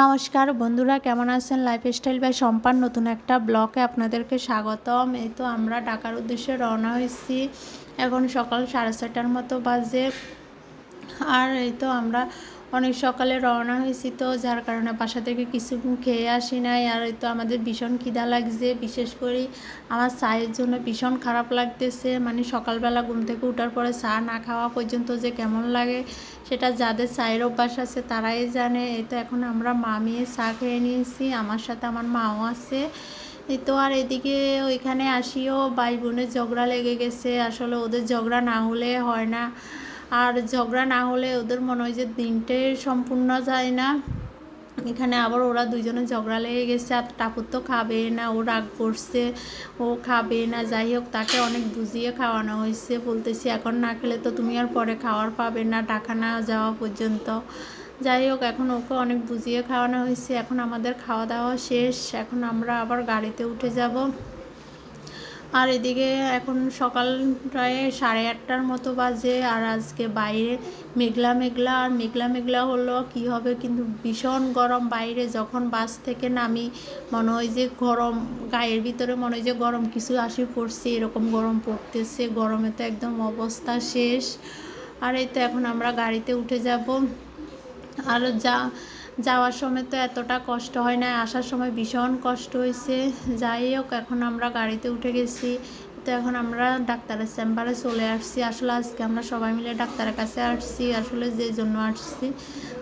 নমস্কার বন্ধুরা, কেমন আছেন? লাইফস্টাইল বা সম্পান নতুন একটা ব্লকে আপনাদেরকে স্বাগতম। এই তো আমরা ঢাকার উদ্দেশ্যে রওনা হয়েছি। এখন সকাল সাড়ে ছটার মতো বাজে। আর এই তো আমরা অনেক সকালে রওনা হয়েছি তো, যার কারণে বাসা থেকে কিছু খেয়ে আসি নাই। আর তো আমাদের ভীষণ খিদা লাগছে, বিশেষ করে আমার চায়ের জন্য ভীষণ খারাপ লাগতেছে। মানে সকালবেলা ঘুম থেকে উঠার পরে চা না খাওয়া পর্যন্ত যে কেমন লাগে, সেটা যাদের চায়ের অভ্যাস আছে তারাই জানে। এই তো এখন আমরা মামিয়ে চা খেয়ে নিয়েছি, আমার সাথে আমার মাও আছে। তো আর এদিকে ওইখানে আসিও, ভাই বোনের ঝগড়া লেগে গেছে। আসলে ওদের ঝগড়া না হলে হয় না। আর ঝগড়া না হলে ওদের মনে হয় যে দিনটে সম্পূর্ণ যায় না। এখানে আবার ওরা দুজনে ঝগড়া লেগে গেছে, আর টাপুর তো খাবে না, ও রাগ করছে, ও খাবে না, যাই হোক, তাকে অনেক বুঝিয়ে খাওয়ানো হয়েছে, বলতেছি, এখন না খেলে তো তুমি আর পরে খাওয়ার পাবে না, টাকা না যাওয়া পর্যন্ত। যাই হোক, এখন ওকে অনেক বুঝিয়ে খাওয়ানো হয়েছে, এখন আমাদের খাওয়া দাওয়া শেষ, এখন আমরা আবার গাড়িতে উঠে যাব। আর এদিকে এখন সকাল প্রায় সাড়ে আটটার মতো বাজে, আর আজকে বাইরে মেঘলা মেঘলা, আর মেঘলা মেঘলা হলো কি হবে? কিন্তু ভীষণ গরম বাইরে। যখন বাস থেকে নামি, মনে হয় যে গরম, গায়ের ভিতরে মনে হয় যে গরম কিছু আসি পড়ছে, এরকম গরম পড়তেছে, গরমে তো একদম অবস্থা শেষ। আর এই তো এখন আমরা গাড়িতে উঠে যাব। আর যা যাওয়ার সময় তো এতটা কষ্ট হয় না, আসার সময় ভীষণ কষ্ট হয়েছে। যাই হোক, এখন আমরা গাড়িতে উঠে গেছি। তো এখন আমরা ডাক্তারের চেম্বারে চলে আসছি। আসলে আজকে আমরা সবাই মিলে ডাক্তারের কাছে আসছি, আসলে যে জন্য আসছি।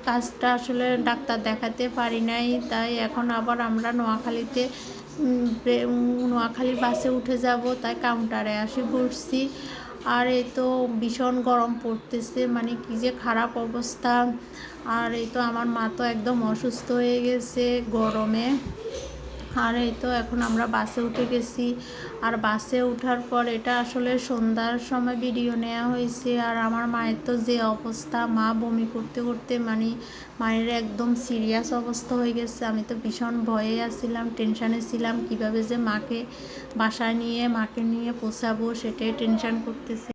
কাজটা আসলে ডাক্তার দেখাতে পারি নাই, তাই এখন আবার আমরা নোয়াখালীতে নোয়াখালীর বাসে উঠে যাব। তাই কাউন্টারে আসি বসছি আর এই তো ভীষণ গরম পড়তেছে মানে কি যে খারাপ অবস্থা। আর এই তো আমার মা তো একদম অসুস্থ হয়ে গেছে গরমে। আর এই তো এখন আমরা বাসে উঠে গেছি। আর বাসে ওঠার পর এটা আসলে সন্ধ্যার সময় ভিডিও নেওয়া হয়েছে। আর আমার মায়ের তো যে অবস্থা, মা বমি করতে করতে মানে মায়ের একদম সিরিয়াস অবস্থা হয়ে গেছে। আমি তো ভীষণ ভয়ে আসছিলাম টেনশানে ছিলাম, কীভাবে যে মাকে বাসায় নিয়ে, মাকে নিয়ে পোষাবো সেটাই টেনশান করতেছি।